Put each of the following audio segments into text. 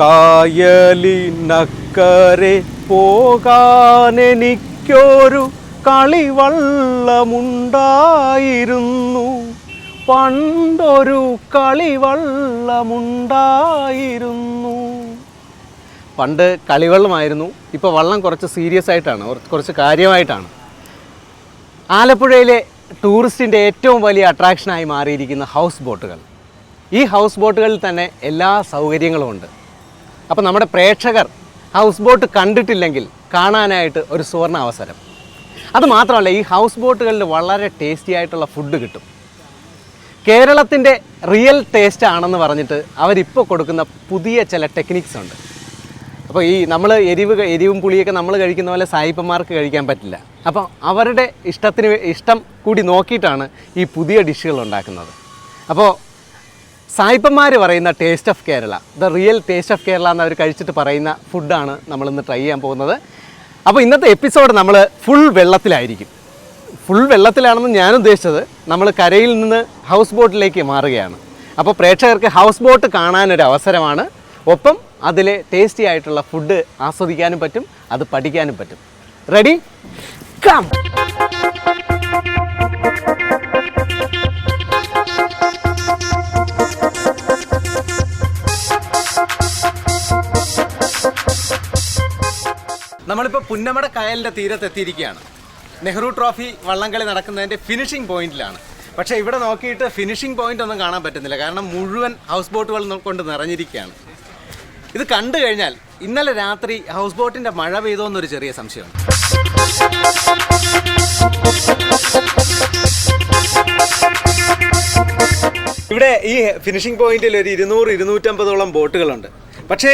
കായലിനക്കരെ പോകാനെനിക്കൊരു കളിവള്ളമുണ്ടായിരുന്നു. പണ്ടൊരു കളിവള്ളമുണ്ടായിരുന്നു. പണ്ട് കളിവള്ളമായിരുന്നു ഇപ്പോൾ വള്ളം കുറച്ച് സീരിയസ് ആയിട്ടാണ് കുറച്ച് കുറച്ച് കാര്യമായിട്ടാണ്. ആലപ്പുഴയിലെ ടൂറിസ്റ്റിന്റെ ഏറ്റവും വലിയ അട്രാക്ഷനായി മാറിയിരിക്കുന്ന ഹൗസ് ബോട്ടുകൾ ഈ ഹൗസ് ബോട്ടുകളിൽ തന്നെ എല്ലാ സൗകര്യങ്ങളും ഉണ്ട്. അപ്പോൾ നമ്മുടെ പ്രേക്ഷകർ ഹൗസ് ബോട്ട് കണ്ടിട്ടില്ലെങ്കിൽ കാണാനായിട്ട് ഒരു സുവർണ അവസരം. അത് മാത്രമല്ല ഈ ഹൗസ് ബോട്ടുകളിൽ വളരെ ടേസ്റ്റി ആയിട്ടുള്ള ഫുഡ് കിട്ടും. കേരളത്തിന്റെ റിയൽ ടേസ്റ്റ് ആണെന്ന് പറഞ്ഞിട്ട് അവരിപ്പോൾ കൊടുക്കുന്ന പുതിയ ചില ടെക്നിക്സ് ഉണ്ട്. അപ്പോൾ ഈ നമ്മൾ എരിവ് എരിവും പുളിയൊക്കെ നമ്മൾ കഴിക്കുന്ന പോലെ സായിപ്പന്മാർക്ക് കഴിക്കാൻ പറ്റില്ല. അപ്പോൾ അവരുടെ ഇഷ്ടത്തിന് ഇഷ്ടം കൂടി നോക്കിയിട്ടാണ് ഈ പുതിയ ഡിഷുകൾ ഉണ്ടാക്കുന്നത്. അപ്പോൾ സായിപ്പന്മാർ പറയുന്ന taste of Kerala the real taste of Kerala എന്ന് അവർ കഴിച്ചിട്ട് പറയുന്ന ഫുഡാണ് നമ്മളിന്ന് ട്രൈ ചെയ്യാൻ പോകുന്നത്. അപ്പോൾ ഇന്നത്തെ എപ്പിസോഡ് നമ്മൾ ഫുൾ വെള്ളത്തിലായിരിക്കും. ഫുൾ വെള്ളത്തിലാണെന്ന് ഞാൻ ഉദ്ദേശിച്ചത് നമ്മൾ കരയിൽ നിന്ന് ഹൗസ് ബോട്ടിലേക്ക് മാറുകയാണ്. അപ്പോൾ പ്രേക്ഷകർക്ക് ഹൗസ് ബോട്ട് കാണാനൊരു അവസരമാണ്. ഒപ്പം അതിലെ ടേസ്റ്റി ആയിട്ടുള്ള ഫുഡ് ആസ്വദിക്കാനും പറ്റും അത് പഠിക്കാനും പറ്റും. റെഡി കം നമ്മളിപ്പോൾ പുന്നമട കായലിന്റെ തീരത്തെത്തിയിരിക്കുകയാണ് നെഹ്റു ട്രോഫി വള്ളംകളി നടക്കുന്നതിന്റെ ഫിനിഷിംഗ് പോയിന്റിലാണ് പക്ഷേ ഇവിടെ നോക്കിയിട്ട് ഫിനിഷിംഗ് പോയിന്റ് ഒന്നും കാണാൻ പറ്റുന്നില്ല. കാരണം മുഴുവൻ ഹൗസ് ബോട്ടുകൾ കൊണ്ട് നിറഞ്ഞിരിക്കുകയാണ്. ഇത് കണ്ടു കഴിഞ്ഞാൽ ഇന്നലെ രാത്രി ഹൗസ് ബോട്ടിന്റെ മഴ പെയ്തോ എന്നൊരു ചെറിയ സംശയമാണ് ഇവിടെ ഈ ഫിനിഷിംഗ് പോയിന്റിൽ ഒരു ഇരുന്നൂറ് ഇരുന്നൂറ്റമ്പതോളം ബോട്ടുകളുണ്ട് പക്ഷേ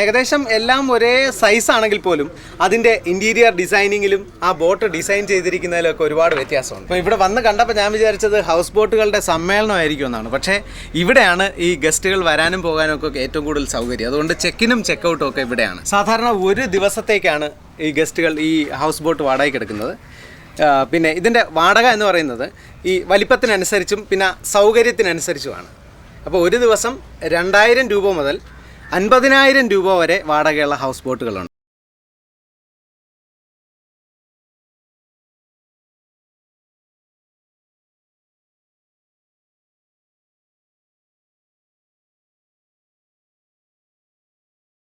ഏകദേശം എല്ലാം ഒരേ സൈസ് ആണെങ്കിൽ പോലും അതിന്റെ ഇന്റീരിയർ ഡിസൈനിങ്ങിലും ആ ബോട്ട് ഡിസൈൻ ചെയ്തിരിക്കുന്നതിലൊക്കെ ഒരുപാട് വ്യത്യാസമുണ്ട്. അപ്പോൾ ഇവിടെ വന്ന് കണ്ടപ്പോൾ ഞാൻ വിചാരിച്ചത് ഹൗസ് ബോട്ടുകളുടെ സമ്മേളനമായിരിക്കും എന്നാണ്. പക്ഷേ ഇവിടെയാണ് ഈ ഗസ്റ്റുകൾ വരാനും പോകാനും ഒക്കെ ഏറ്റവും കൂടുതൽ സൗകര്യം. അതുകൊണ്ട് ചെക്കിനും ചെക്കൗട്ടും ഒക്കെ ഇവിടെയാണ്. സാധാരണ ഒരു ദിവസത്തേക്കാണ് ഈ ഗസ്റ്റുകൾ ഈ ഹൗസ് ബോട്ട് വാടകയ്ക്ക് എടുക്കുന്നത്. പിന്നെ ഇതിന്റെ വാടക എന്ന് പറയുന്നത് ഈ വലിപ്പത്തിനനുസരിച്ചും പിന്നെ സൗകര്യത്തിനനുസരിച്ചുമാണ്. അപ്പോൾ ഒരു ദിവസം രണ്ടായിരം രൂപ മുതൽ അൻപതിനായിരം രൂപ വരെ വാടകയുള്ള ഹൗസ് ബോട്ടുകളുണ്ട്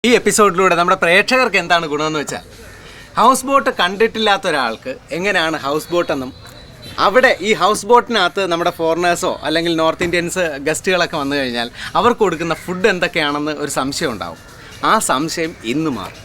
ഈ എപ്പിസോഡിലൂടെ നമ്മുടെ പ്രേക്ഷകർക്ക് എന്താണ് ഗുണമെന്ന് വെച്ചാൽ ഹൗസ് ബോട്ട് കണ്ടിട്ടില്ലാത്ത ഒരാൾക്ക് എങ്ങനെയാണ് ഹൗസ് ബോട്ടെന്നും അവിടെ ഈ ഹൗസ് ബോട്ടിനകത്ത് നമ്മുടെ ഫോറിനേഴ്സോ അല്ലെങ്കിൽ നോർത്ത് ഇന്ത്യൻസ് ഗസ്റ്റുകളൊക്കെ വന്നു കഴിഞ്ഞാൽ അവർക്ക് കൊടുക്കുന്ന ഫുഡ് എന്തൊക്കെയാണെന്ന് ഒരു സംശയം ഉണ്ടാവും. ആ സംശയം ഇന്ന് മാറും.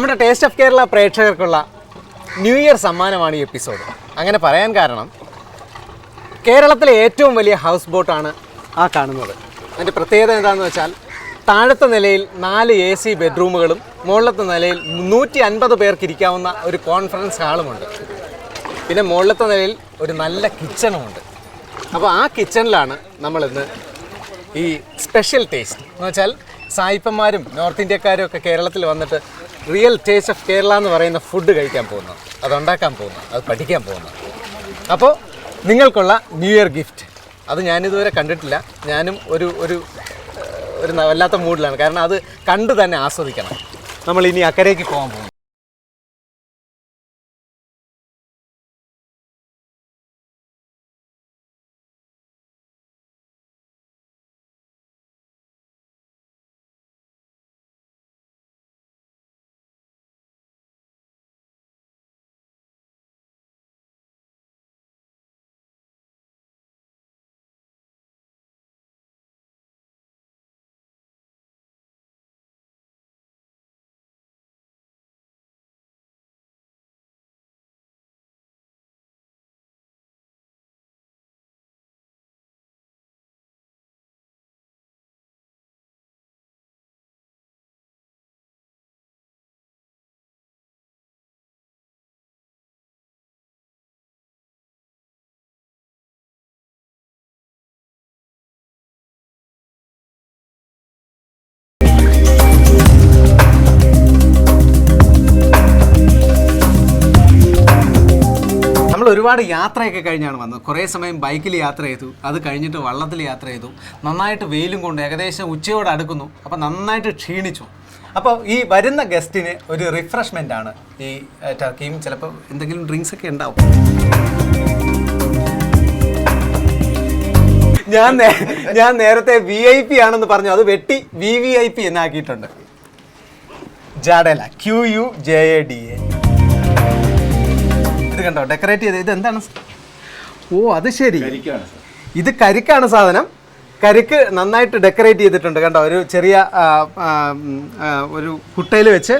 നമ്മുടെ ടേസ്റ്റ് ഓഫ് കേരള പ്രേക്ഷകർക്കുള്ള ന്യൂ ഇയർ സമ്മാനമാണ് ഈ എപ്പിസോഡ് അങ്ങനെ പറയാൻ കാരണം കേരളത്തിലെ ഏറ്റവും വലിയ ഹൗസ് ബോട്ടാണ് ആ കാണുന്നത്. അതിന്റെ പ്രത്യേകത എന്താണെന്ന് വെച്ചാൽ താഴത്തെ നിലയിൽ നാല് എ സി ബെഡ്റൂമുകളും മുകളിലത്തെ നിലയിൽ നൂറ്റി അൻപത് പേർക്ക് ഇരിക്കാവുന്ന ഒരു കോൺഫറൻസ് ഹാളുമുണ്ട്. പിന്നെ മുകളിലത്തെ നിലയിൽ ഒരു നല്ല കിച്ചണുമുണ്ട് അപ്പോൾ ആ കിച്ചണിലാണ് നമ്മളിന്ന് ഈ സ്പെഷ്യൽ ടേസ്റ്റ് എന്ന് വെച്ചാൽ സായിപ്പന്മാരും നോർത്ത് ഇന്ത്യക്കാരും ഒക്കെ കേരളത്തിൽ വന്നിട്ട് റിയൽ ടേസ്റ്റ് ഓഫ് കേരള എന്ന് പറയുന്ന ഫുഡ് കഴിക്കാൻ പോകുന്നു. അത് ഉണ്ടാക്കാൻ പോകുന്നു. അത് പഠിക്കാൻ പോകുന്നു. അപ്പോൾ നിങ്ങൾക്കുള്ള ന്യൂ ഇയർ ഗിഫ്റ്റ് അത് ഞാനിതുവരെ കണ്ടിട്ടില്ല. ഞാനും ഒരു ഒരു ഒരു വല്ലാത്ത മൂഡിലാണ് കാരണം അത് കണ്ടു തന്നെ ആസ്വദിക്കണം. നമ്മൾ ഇനി അക്കരയ്ക്ക് പോകാൻ പോകും ഒരുപാട് യാത്രയൊക്കെ കഴിഞ്ഞാണ് വന്നത്. കുറേ സമയം ബൈക്കിൽ യാത്ര ചെയ്തു. അത് കഴിഞ്ഞിട്ട് വള്ളത്തിൽ യാത്ര ചെയ്തു. നന്നായിട്ട് വെയിലും കൊണ്ട് ഏകദേശം ഉച്ചയോട് അടുക്കുന്നു. അപ്പോൾ നന്നായിട്ട് ക്ഷീണിച്ചു. അപ്പോൾ ഈ വരുന്ന ഗസ്റ്റിന് ഒരു റിഫ്രഷ്മെന്റ് ആണ് ഈ ടർക്കിയും ചിലപ്പോൾ എന്തെങ്കിലും ഡ്രിങ്ക്സ് ഒക്കെ ഉണ്ടാവും. ഞാൻ ഞാൻ നേരത്തെ വി ഐ പി ആണെന്ന് പറഞ്ഞു. അത് വെട്ടി വി വി ഐ പി എന്നാക്കിയിട്ടുണ്ട്. ജാഡല. Q U J A D A ഇത് കണ്ടോ? ഡെക്കറേറ്റ് ചെയ്ത്. ഇത് എന്താണ് ഓ അത് ശരി. ഇത് കരിക്കാണ് സാധനം. കരിക്ക് നന്നായിട്ട് ഡെക്കറേറ്റ് ചെയ്തിട്ടുണ്ട്. കണ്ടോ? ഒരു ചെറിയ ഒരു കുട്ടയിൽ വെച്ച്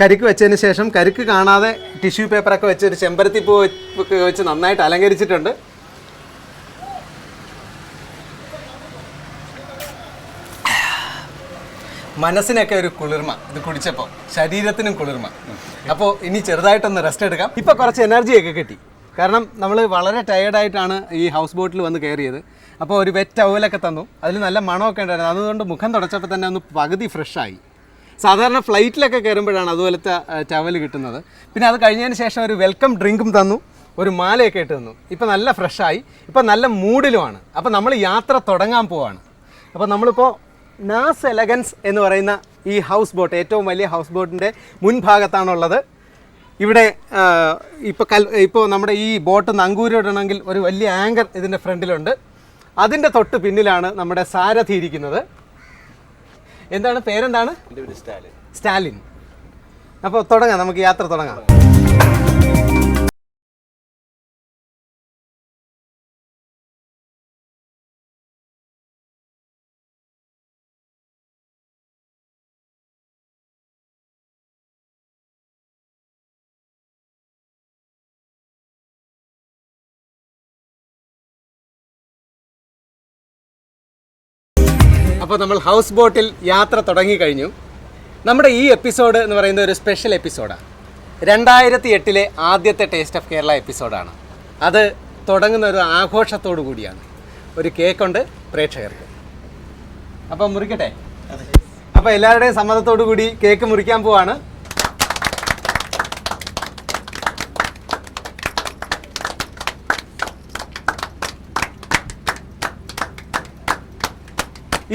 കരിക്ക് വെച്ചതിന് ശേഷം കരിക്ക് കാണാതെ ടിഷ്യൂ പേപ്പറൊക്കെ വെച്ച് ഒരു ചെമ്പരത്തി പൂ വെച്ച് നന്നായിട്ട് അലങ്കരിച്ചിട്ടുണ്ട്. മനസ്സിനൊക്കെ ഒരു കുളിർമ. ഇത് കുടിച്ചപ്പോൾ ശരീരത്തിനും കുളിർമ. അപ്പോൾ ഇനി ചെറുതായിട്ടൊന്ന് റെസ്റ്റ് എടുക്കാം. ഇപ്പോൾ കുറച്ച് എനർജിയൊക്കെ കിട്ടി. കാരണം നമ്മൾ വളരെ ടയേർഡായിട്ടാണ് ഈ ഹൗസ് ബോട്ടിൽ വന്ന് കയറിയത്. അപ്പോൾ ഒരു വെറ്റ് ടവലൊക്കെ തന്നു. അതിൽ നല്ല മണമൊക്കെ ഉണ്ടായിരുന്നു. അതുകൊണ്ട് മുഖം തുടച്ചപ്പോൾ തന്നെ ഒന്ന് പകുതി ഫ്രഷായി സാധാരണ ഫ്ലൈറ്റിലൊക്കെ കയറുമ്പോഴാണ് അതുപോലത്തെ ടവൽ കിട്ടുന്നത്. പിന്നെ അത് കഴിഞ്ഞതിന് ശേഷം ഒരു വെൽക്കം ഡ്രിങ്കും തന്നു. ഒരു മാലയൊക്കെ ഇട്ട് തന്നു. ഇപ്പോൾ നല്ല ഫ്രഷായി ഇപ്പോൾ നല്ല മൂഡിലുമാണ് അപ്പോൾ നമ്മൾ യാത്ര തുടങ്ങാൻ പോവാണ്. അപ്പോൾ നമ്മളിപ്പോൾ നാസ് എലഗൻസ് എന്ന് പറയുന്ന ഈ ഹൗസ് ബോട്ട് ഏറ്റവും വലിയ ഹൗസ് ബോട്ടിന്റെ മുൻഭാഗത്താണുള്ളത്. ഇവിടെ ഇപ്പോൾ കൽ ഇപ്പോൾ നമ്മുടെ ഈ ബോട്ട് നങ്കൂരിടണമെങ്കിൽ ഒരു വലിയ ആങ്കർ ഇതിന്റെ ഫ്രണ്ടിലുണ്ട്. അതിന്റെ തൊട്ട് പിന്നിലാണ് നമ്മുടെ സാരഥി ഇരിക്കുന്നത്. എന്താണ്? പേരെന്താണ്? സ്റ്റാലിൻ. അപ്പോൾ തുടങ്ങാം നമുക്ക് യാത്ര തുടങ്ങാം. അപ്പോൾ നമ്മൾ ഹൗസ് ബോട്ടിൽ യാത്ര തുടങ്ങിക്കഴിഞ്ഞു നമ്മുടെ ഈ എപ്പിസോഡ് എന്ന് പറയുന്നത് ഒരു സ്പെഷ്യൽ എപ്പിസോഡാണ് രണ്ടായിരത്തി എട്ടിലെ ആദ്യത്തെ ടേസ്റ്റ് ഓഫ് കേരള എപ്പിസോഡാണ് അത് തുടങ്ങുന്ന ഒരു ആഘോഷത്തോടു കൂടിയാണ്. ഒരു കേക്കുണ്ട് പ്രേക്ഷകർക്ക്. അപ്പോൾ മുറിക്കട്ടെ? അപ്പോൾ എല്ലാവരുടെയും സമ്മതത്തോടു കൂടി കേക്ക് മുറിക്കാൻ പോവാണ്.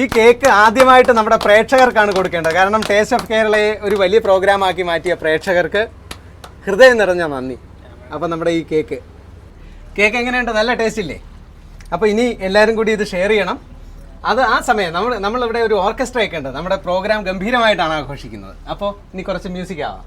ഈ കേക്ക് ആദ്യമായിട്ട് നമ്മുടെ പ്രേക്ഷകർക്കാണ് കൊടുക്കേണ്ടത്. കാരണം ടേസ്റ്റ് ഓഫ് കേരളയെ ഒരു വലിയ പ്രോഗ്രാമാക്കി മാറ്റിയ പ്രേക്ഷകർക്ക് ഹൃദയം നിറഞ്ഞ നന്ദി. അപ്പോൾ നമ്മുടെ ഈ കേക്ക്. കേക്ക് എങ്ങനെയുണ്ട്? നല്ല ടേസ്റ്റ് ഇല്ലേ? അപ്പോൾ ഇനി എല്ലാവരും കൂടി ഇത് ഷെയർ ചെയ്യണം. അത് ആ സമയം നമ്മൾ നമ്മളിവിടെ ഒരു ഓർക്കസ്ട്ര ഒക്കെ ഉണ്ട്. നമ്മുടെ പ്രോഗ്രാം ഗംഭീരമായിട്ടാണ് ആഘോഷിക്കുന്നത്. അപ്പോൾ ഇനി കുറച്ച് മ്യൂസിക് ആവാം.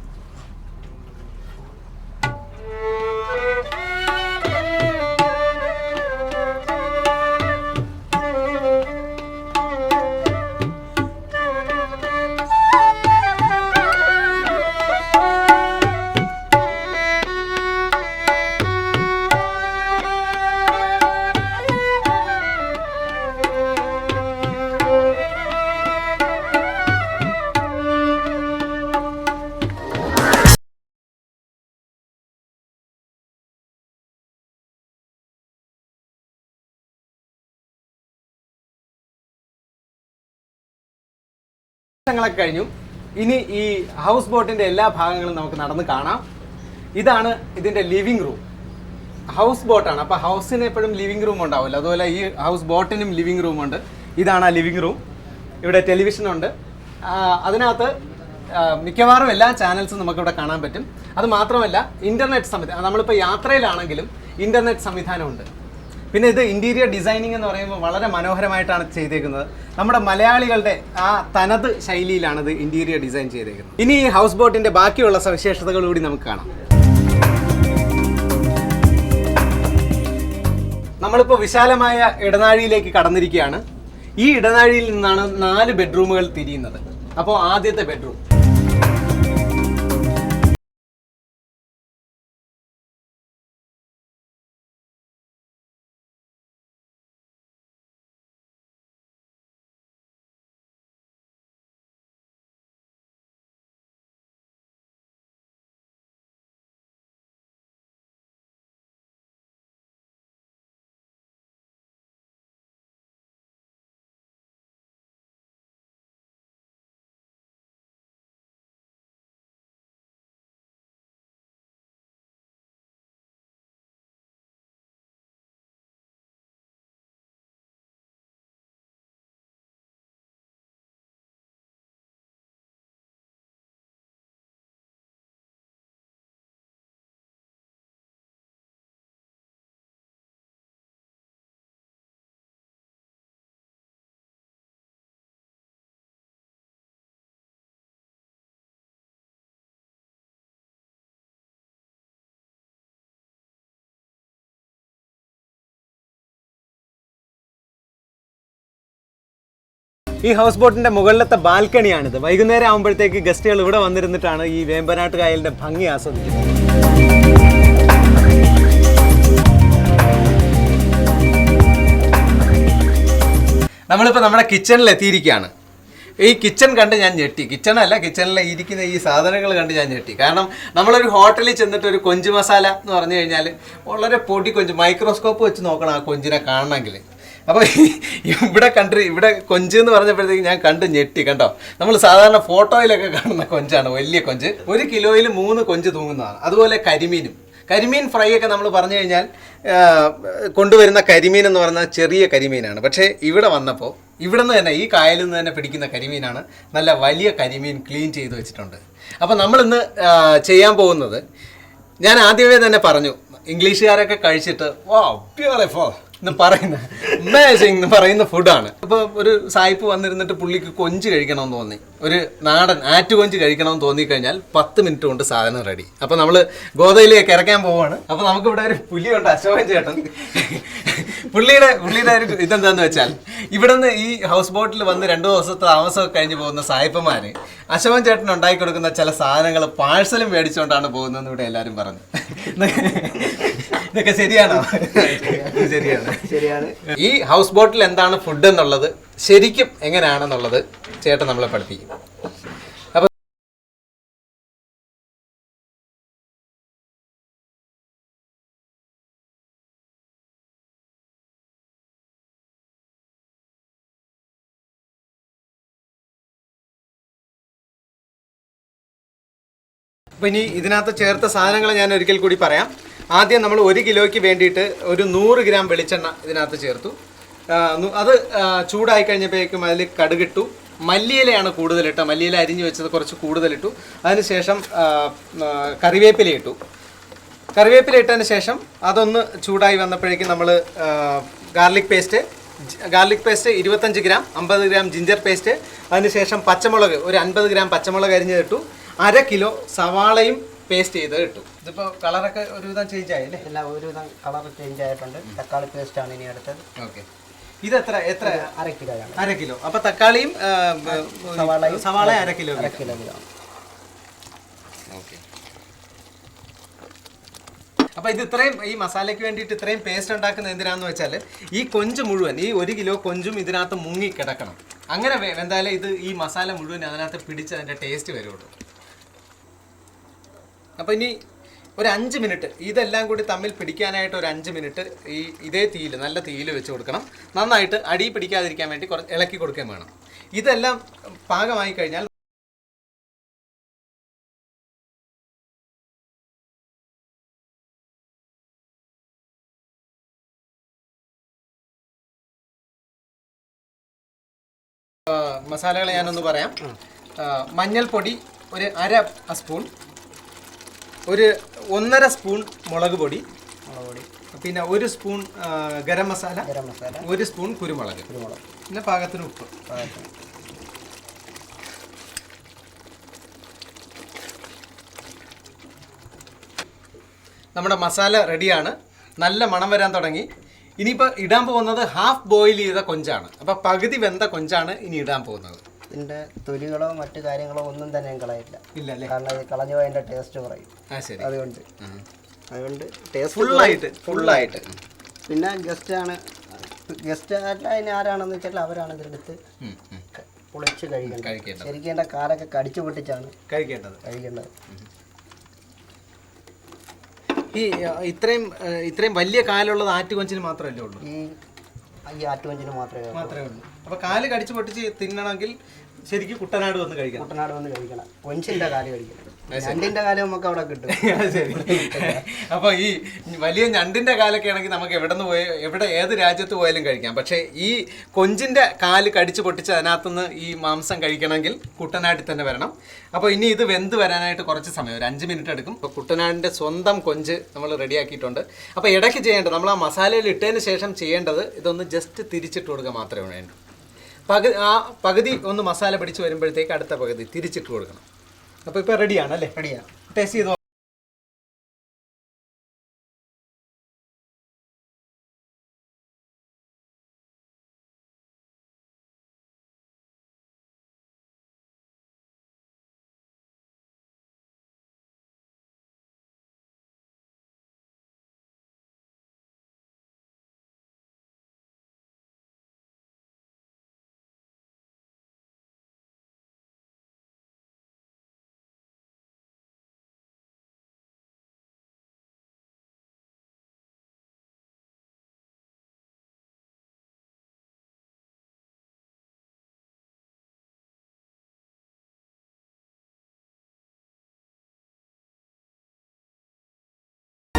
വർഷങ്ങളൊക്കെ കഴിഞ്ഞു. ഇനി ഈ ഹൗസ് ബോട്ടിന്റെ എല്ലാ ഭാഗങ്ങളും നമുക്ക് നടന്ന് കാണാം. ഇതാണ് ഇതിന്റെ ലിവിംഗ് റൂം ഹൗസ് ബോട്ടാണ് അപ്പോൾ ഹൗസിന് എപ്പോഴും ലിവിംഗ് റൂം ഉണ്ടാവില്ല അതുപോലെ ഈ ഹൗസ് ബോട്ടിനും ലിവിംഗ് റൂം ഉണ്ട്. ഇതാണ് ആ ലിവിംഗ് റൂം ഇവിടെ ടെലിവിഷൻ ഉണ്ട്. അതിനകത്ത് മിക്കവാറും എല്ലാ ചാനൽസും നമുക്കിവിടെ കാണാൻ പറ്റും. അത് മാത്രമല്ല ഇന്റർനെറ്റ് സംവിധാനം നമ്മളിപ്പോൾ യാത്രയിലാണെങ്കിലും ഇന്റർനെറ്റ് സംവിധാനമുണ്ട്. പിന്നെ ഇത് ഇന്റീരിയർ ഡിസൈനിങ് എന്ന് പറയുമ്പോൾ വളരെ മനോഹരമായിട്ടാണ് ചെയ്തേക്കുന്നത്. നമ്മുടെ മലയാളികളുടെ ആ തനത് ശൈലിയിലാണ് ഇത് ഇന്റീരിയർ ഡിസൈൻ ചെയ്തേക്കുന്നത്. ഇനി ഈ ഹൗസ് ബോട്ടിന്റെ ബാക്കിയുള്ള സവിശേഷതകൾ കൂടി നമുക്ക് കാണാം. നമ്മളിപ്പോൾ വിശാലമായ ഇടനാഴിയിലേക്ക് കടന്നിരിക്കുകയാണ്. ഈ ഇടനാഴിയിൽ നിന്നാണ് നാല് ബെഡ്റൂമുകൾ തിരിയുന്നത്. അപ്പോൾ ആദ്യത്തെ ബെഡ്റൂം. ഈ ഹൗസ് ബോട്ടിന്റെ മുകളിലത്തെ ബാൽക്കണിയാണിത്. വൈകുന്നേരം ആകുമ്പോഴത്തേക്ക് ഗസ്റ്റുകൾ ഇവിടെ വന്നിരുന്നിട്ടാണ് ഈ വേമ്പനാട്ട് കായലിന്റെ ഭംഗി ആസ്വദിക്കുന്നത്. നമ്മളിപ്പോൾ നമ്മുടെ കിച്ചണിൽ എത്തിയിരിക്കുകയാണ്. ഈ കിച്ചൺ കണ്ട് ഞാൻ ഞെട്ടി. കിച്ചണല്ല കിച്ചണിൽ ഇരിക്കുന്ന ഈ സാധനങ്ങൾ കണ്ട് ഞാൻ ഞെട്ടി. കാരണം നമ്മളൊരു ഹോട്ടലിൽ ചെന്നിട്ട് ഒരു കൊഞ്ച് മസാല എന്ന് പറഞ്ഞു കഴിഞ്ഞാൽ വളരെ പൊടി കൊഞ്ച് മൈക്രോസ്കോപ്പ് വെച്ച് നോക്കണം ആ കൊഞ്ചിനെ കാണണമെങ്കിൽ അപ്പോൾ ഇവിടെ കണ്ട് ഇവിടെ കൊഞ്ച് എന്ന് പറഞ്ഞപ്പോഴത്തേക്ക് ഞാൻ കണ്ട് ഞെട്ടി കണ്ടോ? നമ്മൾ സാധാരണ ഫോട്ടോയിലൊക്കെ കാണുന്ന കൊഞ്ചാണ് വലിയ കൊഞ്ച്. ഒരു കിലോയിൽ മൂന്ന് കൊഞ്ച് തൂങ്ങുന്നതാണ്. അതുപോലെ കരിമീനും. കരിമീൻ ഫ്രൈ ഒക്കെ നമ്മൾ പറഞ്ഞു കഴിഞ്ഞാൽ കൊണ്ടുവരുന്ന കരിമീൻ എന്ന് പറഞ്ഞാൽ ചെറിയ കരിമീനാണ്. പക്ഷേ ഇവിടെ വന്നപ്പോൾ ഇവിടെ നിന്ന് തന്നെ ഈ കായലിൽ നിന്ന് തന്നെ പിടിക്കുന്ന കരിമീനാണ് നല്ല വലിയ കരിമീൻ ക്ലീൻ ചെയ്ത് വെച്ചിട്ടുണ്ട്. അപ്പോൾ നമ്മളിന്ന് ചെയ്യാൻ പോകുന്നത് ഞാൻ ആദ്യമേ തന്നെ പറഞ്ഞു ഇംഗ്ലീഷുകാരൊക്കെ കഴിച്ചിട്ട് വാ ബ്യൂട്ടിഫുൾ എന്ന് പറയുന്ന അമേസിങ് എന്ന് പറയുന്ന ഫുഡാണ് അപ്പോൾ ഒരു സായിപ്പ് വന്നിരുന്നിട്ട് പുള്ളിക്ക് കൊഞ്ച് കഴിക്കണമെന്ന് തോന്നി. ഒരു നാടൻ ആറ്റുകൊഞ്ച് കഴിക്കണമെന്ന് തോന്നിക്കഴിഞ്ഞാൽ പത്ത് മിനിറ്റ് കൊണ്ട് സാധനം റെഡി അപ്പോൾ നമ്മൾ ഗോതയിലേക്ക് ഇറക്കാൻ പോവാണ്. അപ്പോൾ നമുക്കിവിടെ ഒരു പുലിയുണ്ട് അശോകൻ ചേട്ടൻ. പുള്ളിയുടെ പുള്ളിയുടെ ഒരു ഇതെന്താന്ന് വെച്ചാൽ ഇവിടുന്ന് ഈ ഹൗസ് ബോട്ടിൽ വന്ന് രണ്ടു ദിവസത്തെ താമസമൊക്കെ കഴിഞ്ഞ് പോകുന്ന സായിപ്പന്മാര് അശോകൻ ചേട്ടൻ ഉണ്ടാക്കി കൊടുക്കുന്ന ചില സാധനങ്ങൾ പാഴ്സലും മേടിച്ചുകൊണ്ടാണ് പോകുന്നതെന്ന് ഇവിടെ എല്ലാവരും പറഞ്ഞു. ഇതൊക്കെ ശരിയാണോ? ശരിയാണ്. ശരിയാണ്. ഈ ഹൗസ് ബോട്ടിൽ എന്താണ് ഫുഡ് എന്നുള്ളത് ശരിക്കും എങ്ങനെയാണെന്നുള്ളത് ചേട്ടൻ നമ്മളെ പഠിപ്പിക്കും. അപ്പൊ അപ്പോൾ ഇനി ഇതിനകത്ത് ചേർത്ത സാധനങ്ങൾ ഞാൻ ഒരിക്കൽ കൂടി പറയാം. ആദ്യം നമ്മൾ ഒരു കിലോയ്ക്ക് വേണ്ടിയിട്ട് ഒരു നൂറ് ഗ്രാം വെളിച്ചെണ്ണ ഇതിനകത്ത് ചേർത്തു. അത് ചൂടായി കഴിഞ്ഞപ്പോഴേക്കും അതിൽ കടുകിട്ടു. മല്ലിയിലയാണ് കൂടുതലിട്ട. മല്ലിയില അരിഞ്ഞു വെച്ചത് കുറച്ച് കൂടുതലിട്ടു. അതിനുശേഷം കറിവേപ്പില ഇട്ടു. കറിവേപ്പില ഇട്ടതിന് ശേഷം അതൊന്ന് ചൂടായി വന്നപ്പോഴേക്കും നമ്മൾ ഗാർലിക് പേസ്റ്റ് ഗാർലിക് പേസ്റ്റ് ഇരുപത്തഞ്ച് ഗ്രാം അമ്പത് ഗ്രാം ജിഞ്ചർ പേസ്റ്റ് അതിനുശേഷം പച്ചമുളക് ഒരു അൻപത് ഗ്രാം പച്ചമുളക് അരിഞ്ഞിട്ടു അര കിലോ സവാളയും പേസ്റ്റ് ചെയ്ത് കിട്ടും ഇതിപ്പോൾ കളറൊക്കെ ഒരുവിധം ചേഞ്ച് ആയില്ലേ എല്ലാം ഒരുവിധം കളർ ചേഞ്ച് ആയിട്ടുണ്ട്. തക്കാളി പേസ്റ്റ് ആണ് ഇനി അടുത്തത്. ഓക്കെ ഇത് എത്ര എത്ര? അര കിലോ അര കിലോ. അപ്പൊ തക്കാളിയും സവാളയും സവാള അര കിലോ അര കിലോ. കിലോ ഓക്കെ അപ്പൊ ഇത് ഇത്രയും ഈ മസാലയ്ക്ക് വേണ്ടിയിട്ട് ഇത്രയും പേസ്റ്റ് ഉണ്ടാക്കുന്നത് എന്തിനാന്ന് വെച്ചാൽ ഈ കൊഞ്ച് മുഴുവൻ ഈ ഒരു കിലോ കൊഞ്ചും ഇതിനകത്ത് മുങ്ങി കിടക്കണം. അങ്ങനെ എന്തായാലും ഇത് ഈ മസാല മുഴുവൻ അതിനകത്ത് പിടിച്ച് അതിന്റെ ടേസ്റ്റ് വരുള്ളൂ. അപ്പൊ ഇനി ഒരു അഞ്ച് മിനിറ്റ്. ഇതെല്ലാം കൂടി തമ്മിൽ പിടിക്കാനായിട്ട് ഒരു അഞ്ച് മിനിറ്റ് ഈ ഇതേ തീയിൽ നല്ല തീയിൽ വെച്ച് കൊടുക്കണം. നന്നായിട്ട് അടി പിടിക്കാതിരിക്കാൻ വേണ്ടി കുറച്ച് ഇളക്കി കൊടുക്കുകയും വേണം. ഇതെല്ലാം പാകമായി കഴിഞ്ഞാൽ മസാലകൾ ഞാനൊന്ന് പറയാം. മഞ്ഞൾപ്പൊടി ഒരു അര സ്പൂൺ. ഒരു ഒന്നര സ്പൂൺ മുളക് പൊടി മുളക് പൊടി. പിന്നെ ഒരു സ്പൂൺ ഗരം മസാല ഗരം മസാല. ഒരു സ്പൂൺ കുരുമുളക്. കുരുമുളക്. പിന്നെ പാകത്തിന് ഉപ്പ്. പാകത്തിന്. നമ്മുടെ മസാല റെഡിയാണ്. നല്ല മണം വരാൻ തുടങ്ങി. ഇനിയിപ്പോൾ ഇടാൻ പോകുന്നത് ഹാഫ് ബോയിൽ ചെയ്ത കൊഞ്ചാണ്. അപ്പോൾ പകുതി വെന്ത കൊഞ്ചാണ് ഇനി ഇടാൻ പോകുന്നത്. ഇതിന്റെ തൊലികളോ മറ്റു കാര്യങ്ങളോ ഒന്നും തന്നെ ഞാൻ കളയില്ല. കാരണം ഇത് കളഞ്ഞു പോയതിന്റെ ടേസ്റ്റ് കുറയും അതുകൊണ്ട്. അതുകൊണ്ട് ടേസ്റ്റ് ഫുള്ളായിട്ട് ഫുള്ളായിട്ട് പിന്നെ ഗസ്റ്റ് ആണ്. ഗസ്റ്റ് അതിന് ആരാണെന്ന് വെച്ചാൽ അവരാണ് ഇതിലെടുത്ത് പൊളിച്ച് കഴിക്കേണ്ടത്. ശരിക്കേണ്ട കാലൊക്കെ കടിച്ചു പൊട്ടിച്ചാണ് കഴിക്കേണ്ടത്. കഴിക്കേണ്ടത്. ഈ ഇത്രയും ഇത്രയും വലിയ കാലുള്ളത് ആറ്റുകൊഞ്ചിന് മാത്രമല്ലേ ഉള്ളൂ? ഈ ആറ്റുകൊഞ്ചിന് മാത്രമേ മാത്രമേ ഉള്ളൂ. അപ്പോൾ കാൽ കടിച്ച് പൊട്ടിച്ച് തിന്നണമെങ്കിൽ ശരിക്കും കുട്ടനാട് വന്ന് കഴിക്കണം. കുട്ടനാട് വന്ന് കഴിക്കണം. കൊഞ്ചിന്റെ കാൽ കഴിക്കണം. ഞണ്ടിന്റെ കാൽ നമുക്ക് അവിടെ കിട്ടും. അപ്പൊ ശരി. അപ്പോൾ ഈ വലിയ ഞണ്ടിന്റെ കാലൊക്കെ ആണെങ്കിൽ നമുക്ക് എവിടെ നിന്ന് പോയി എവിടെ ഏത് രാജ്യത്ത് പോയാലും കഴിക്കാം. പക്ഷേ ഈ കൊഞ്ചിന്റെ കാൽ കടിച്ച് പൊട്ടിച്ച് അതിനകത്തുനിന്ന് ഈ മാംസം കഴിക്കണമെങ്കിൽ കുട്ടനാട്ടിൽ തന്നെ വരണം. അപ്പോൾ ഇനി ഇത് വെന്ത് വരാനായിട്ട് കുറച്ച് സമയം ഒരു അഞ്ച് മിനിറ്റ് എടുക്കും. അപ്പോൾ കുട്ടനാടിന്റെ സ്വന്തം കൊഞ്ച് നമ്മൾ റെഡിയാക്കിയിട്ടുണ്ട്. അപ്പോൾ ഇടയ്ക്ക് ചെയ്യേണ്ടത് നമ്മൾ ആ മസാലയിൽ ഇട്ടതിന് ശേഷം ചെയ്യേണ്ടത് ഇതൊന്ന് ജസ്റ്റ് തിരിച്ചിട്ട് കൊടുക്കുക മാത്രമേ വേണ്ടൂ പകുതി ആ പകുതി ഒന്ന് മസാല പിടിച്ച് വരുമ്പോഴത്തേക്ക് അടുത്ത പകുതി തിരിച്ചിട്ട് കൊടുക്കണം. അപ്പോൾ ഇപ്പോൾ റെഡിയാണ് അല്ലേ റെഡിയാണ് ടേസ്റ്റ് ചെയ്ത്?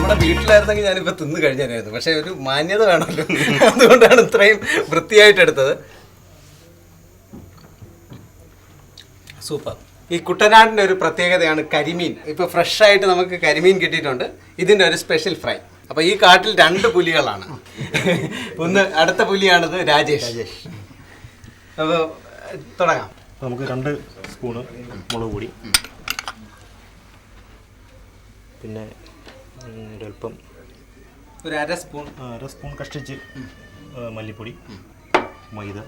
നമ്മുടെ വീട്ടിലായിരുന്നെങ്കിൽ ഞാനിപ്പോൾ തിന്ന് കഴിഞ്ഞായിരുന്നു. പക്ഷേ ഒരു മാന്യത വേണമല്ലോ. അതുകൊണ്ടാണ് ഇത്രയും വൃത്തിയായിട്ട് എടുത്തത്. സൂപ്പർ. ഈ കുട്ടനാടിന്റെ ഒരു പ്രത്യേകതയാണ് കരിമീൻ. ഇപ്പോൾ ഫ്രഷ് ആയിട്ട് നമുക്ക് കരിമീൻ കിട്ടിയിട്ടുണ്ട്. ഇതിന്റെ ഒരു സ്പെഷ്യൽ ഫ്രൈ. അപ്പോൾ ഈ കാട്ടിൽ രണ്ട് പുലികളാണ്. ഒന്ന് അടുത്ത പുലിയാണിത് രാജേഷ്. അപ്പോൾ തുടങ്ങാം. നമുക്ക് രണ്ട് സ്പൂണ് മുളക് പൊടി. പിന്നെ ഒരല്പം ഒരു അര സ്പൂൺ. അര സ്പൂൺ കഷ്ടിച്ച് മല്ലിപ്പൊടി മൈദ.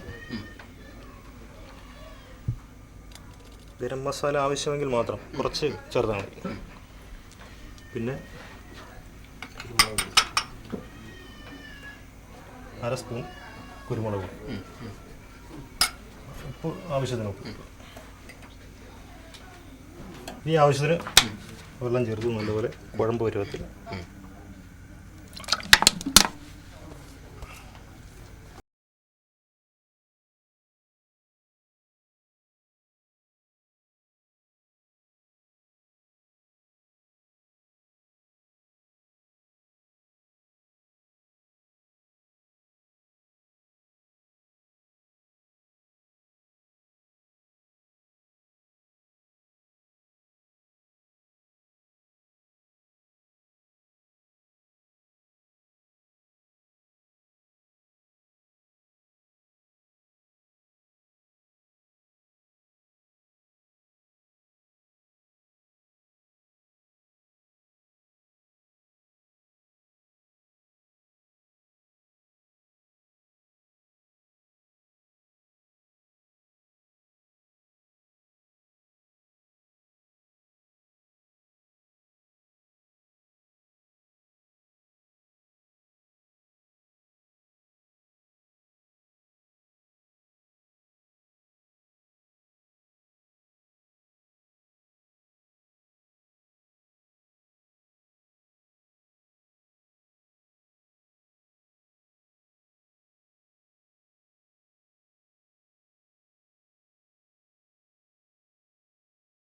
ഗരം മസാല ആവശ്യമെങ്കിൽ മാത്രം കുറച്ച് ചേർത്താൽ മതി. പിന്നെ അര സ്പൂൺ കുരുമുളക്. പൊടി. ഉപ്പ് ആവശ്യത്തിന് ഉപ്പ്. ഈ ആവശ്യത്തിന് വെള്ളം ചേർത്ത് നല്ലപോലെ കുഴമ്പ് പരുവത്തിൽ.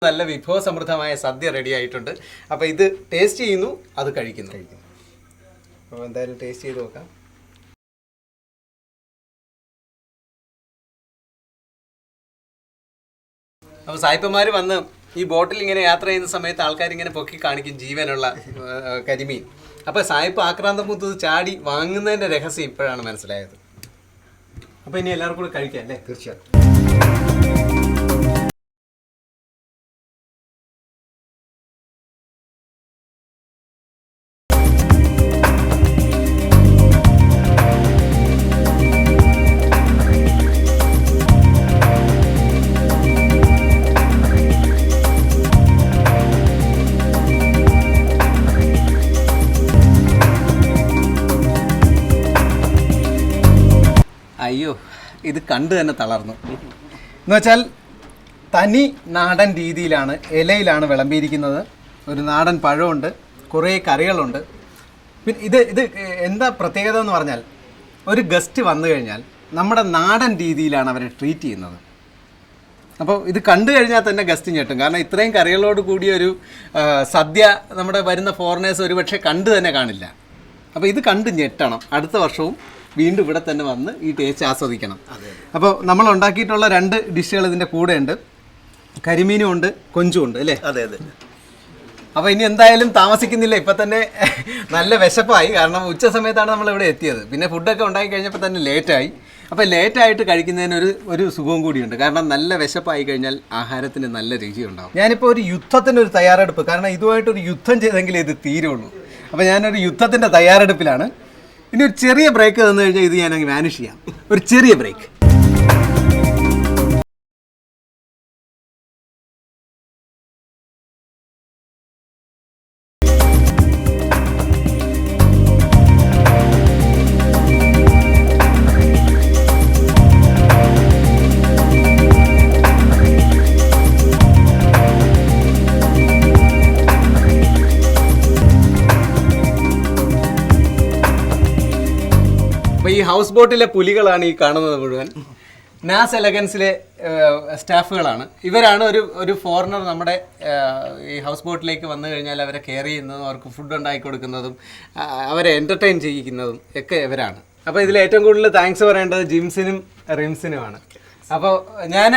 നല്ല വിഭവ സമൃദ്ധമായ സദ്യ റെഡി ആയിട്ടുണ്ട്. അപ്പോൾ ഇത് ടേസ്റ്റ് ചെയ്യുന്നു അത് കഴിക്കുന്നു. കഴിക്കുന്നു. അപ്പോൾ എന്തായാലും ടേസ്റ്റ് ചെയ്ത് നോക്കാം. അപ്പോൾ സായിപ്പന്മാർ വന്ന് ഈ ബോട്ടിൽ ഇങ്ങനെ യാത്ര ചെയ്യുന്ന സമയത്ത് ആൾക്കാർ ഇങ്ങനെ പൊക്കി കാണിക്കും ജീവനുള്ള കരിമീൻ. അപ്പോൾ സായിപ്പ് ആക്രാന്തം മുത്തത് ചാടി വാങ്ങുന്നതിന്റെ രഹസ്യം ഇപ്പോഴാണ് മനസ്സിലായത്. അപ്പോൾ ഇനി എല്ലാവർക്കും കൂടെ കഴിക്കാം അല്ലേ? തീർച്ചയായിട്ടും. കണ്ടു തന്നെ തളർന്നു. എന്നുവെച്ചാൽ തനി നാടൻ രീതിയിലാണ് ഇലയിലാണ് വിളമ്പിയിരിക്കുന്നത്. ഒരു നാടൻ പഴമുണ്ട് കുറേ കറികളുണ്ട്. പിന്നെ ഇത് ഇത് എന്താ പ്രത്യേകത എന്ന് പറഞ്ഞാൽ ഒരു ഗസ്റ്റ് വന്നു കഴിഞ്ഞാൽ നമ്മുടെ നാടൻ രീതിയിലാണ് അവരെ ട്രീറ്റ് ചെയ്യുന്നത്. അപ്പോൾ ഇത് കണ്ടു കഴിഞ്ഞാൽ തന്നെ ഗസ്റ്റ് ഞെട്ടും. കാരണം ഇത്രയും കറികളോട് കൂടിയ ഒരു സദ്യ നമ്മുടെ വരുന്ന ഫോറിനേഴ്സ് ഒരുപക്ഷെ കണ്ടു തന്നെ കാണില്ല. അപ്പോൾ ഇത് കണ്ട് ഞെട്ടണം. അടുത്ത വർഷവും വീണ്ടും ഇവിടെ തന്നെ വന്ന് ഈ ടേസ്റ്റ് ആസ്വദിക്കണം. അപ്പോൾ നമ്മൾ ഉണ്ടാക്കിയിട്ടുള്ള രണ്ട് ഡിഷുകൾ ഇതിന്റെ കൂടെ ഉണ്ട്. കരിമീനും ഉണ്ട് കൊഞ്ചും ഉണ്ട് അല്ലേ? അതെ അതെ. അപ്പോൾ ഇനി എന്തായാലും താമസിക്കുന്നില്ല. ഇപ്പം തന്നെ നല്ല വിശപ്പായി. കാരണം ഉച്ച സമയത്താണ് നമ്മൾ ഇവിടെ എത്തിയത്. പിന്നെ ഫുഡൊക്കെ ഉണ്ടാക്കി കഴിഞ്ഞപ്പോൾ തന്നെ ലേറ്റായി അപ്പോൾ ലേറ്റായിട്ട് കഴിക്കുന്നതിന് ഒരു ഒരു സുഖവും കൂടിയുണ്ട് കാരണം നല്ല വിശപ്പായി കഴിഞ്ഞാൽ ആഹാരത്തിന് നല്ല രുചി ഉണ്ടാവും. ഞാനിപ്പോൾ ഒരു യുദ്ധത്തിന്റെ ഒരു തയ്യാറെടുപ്പ്. കാരണം ഇതുമായിട്ടൊരു യുദ്ധം ചെയ്തെങ്കിലേ ഇത് തീരുള്ളൂ. അപ്പോൾ ഞാനൊരു യുദ്ധത്തിന്റെ തയ്യാറെടുപ്പിലാണ്. ഇനി ഒരു ചെറിയ ബ്രേക്ക് തന്നു കഴിഞ്ഞാൽ ഇത് ഞാൻ മാനേജ് ചെയ്യാം. ഒരു ചെറിയ ബ്രേക്ക് ഹൗസ് ബോട്ടിലെ പുലികളാണ് ഈ കാണുന്നത് മുഴുവൻ. നാസ് എലഗൻസിലെ സ്റ്റാഫുകളാണ്. ഇവരാണ് ഒരു ഒരു ഫോറിനർ നമ്മുടെ ഈ ഹൗസ് ബോട്ടിലേക്ക് വന്നു കഴിഞ്ഞാൽ അവരെ കെയർ ചെയ്യുന്നതും അവർക്ക് ഫുഡ് ഉണ്ടാക്കി കൊടുക്കുന്നതും അവരെ എന്റർടൈൻ ചെയ്യിക്കുന്നതും ഒക്കെ ഇവരാണ്. അപ്പോൾ ഇതിൽ ഏറ്റവും കൂടുതൽ താങ്ക്സ് പറയേണ്ടത് ജിംസിനും റിംസിനുമാണ്. അപ്പോൾ ഞാൻ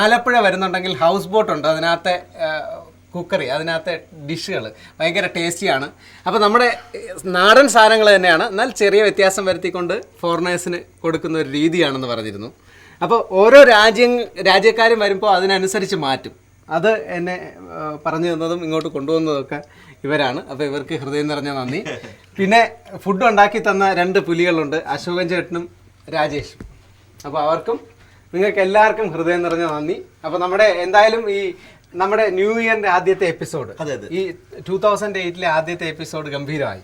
ആലപ്പുഴ വരുന്നുണ്ടെങ്കിൽ ഹൗസ് ബോട്ടുണ്ട് അതിനകത്തെ കുക്കറി അതിനകത്തെ ഡിഷുകൾ ഭയങ്കര ടേസ്റ്റിയാണ് അപ്പോൾ നമ്മുടെ നാടൻ സാധനങ്ങൾ തന്നെയാണ്. എന്നാൽ ചെറിയ വ്യത്യാസം വരുത്തിക്കൊണ്ട് ഫോറിനേഴ്സിന് കൊടുക്കുന്ന ഒരു രീതിയാണെന്ന് പറഞ്ഞിരുന്നു. അപ്പോൾ ഓരോ രാജ്യം രാജ്യക്കാരും വരുമ്പോൾ അതിനനുസരിച്ച് മാറ്റും. അത് എന്നെ പറഞ്ഞു തന്നതും ഇങ്ങോട്ട് കൊണ്ടുവന്നതൊക്കെ ഇവരാണ്. അപ്പോൾ ഇവർക്ക് ഹൃദയം നിറഞ്ഞ നന്ദി. പിന്നെ ഫുഡ് ഉണ്ടാക്കി തന്ന രണ്ട് പുലികളുണ്ട്. അശോകൻ ചേട്ടനും രാജേഷും. അപ്പോൾ അവർക്കും നിങ്ങൾക്ക് എല്ലാവർക്കും ഹൃദയം നിറഞ്ഞ നന്ദി. അപ്പോൾ നമ്മുടെ എന്തായാലും ഈ നമ്മുടെ ന്യൂ ഇയറിന്റെ ആദ്യത്തെ എപ്പിസോഡ് അതെ, അതെ. ഈ ടൂ തൗസൻഡ് എയ്റ്റിലെ ആദ്യത്തെ എപ്പിസോഡ് ഗംഭീരമായി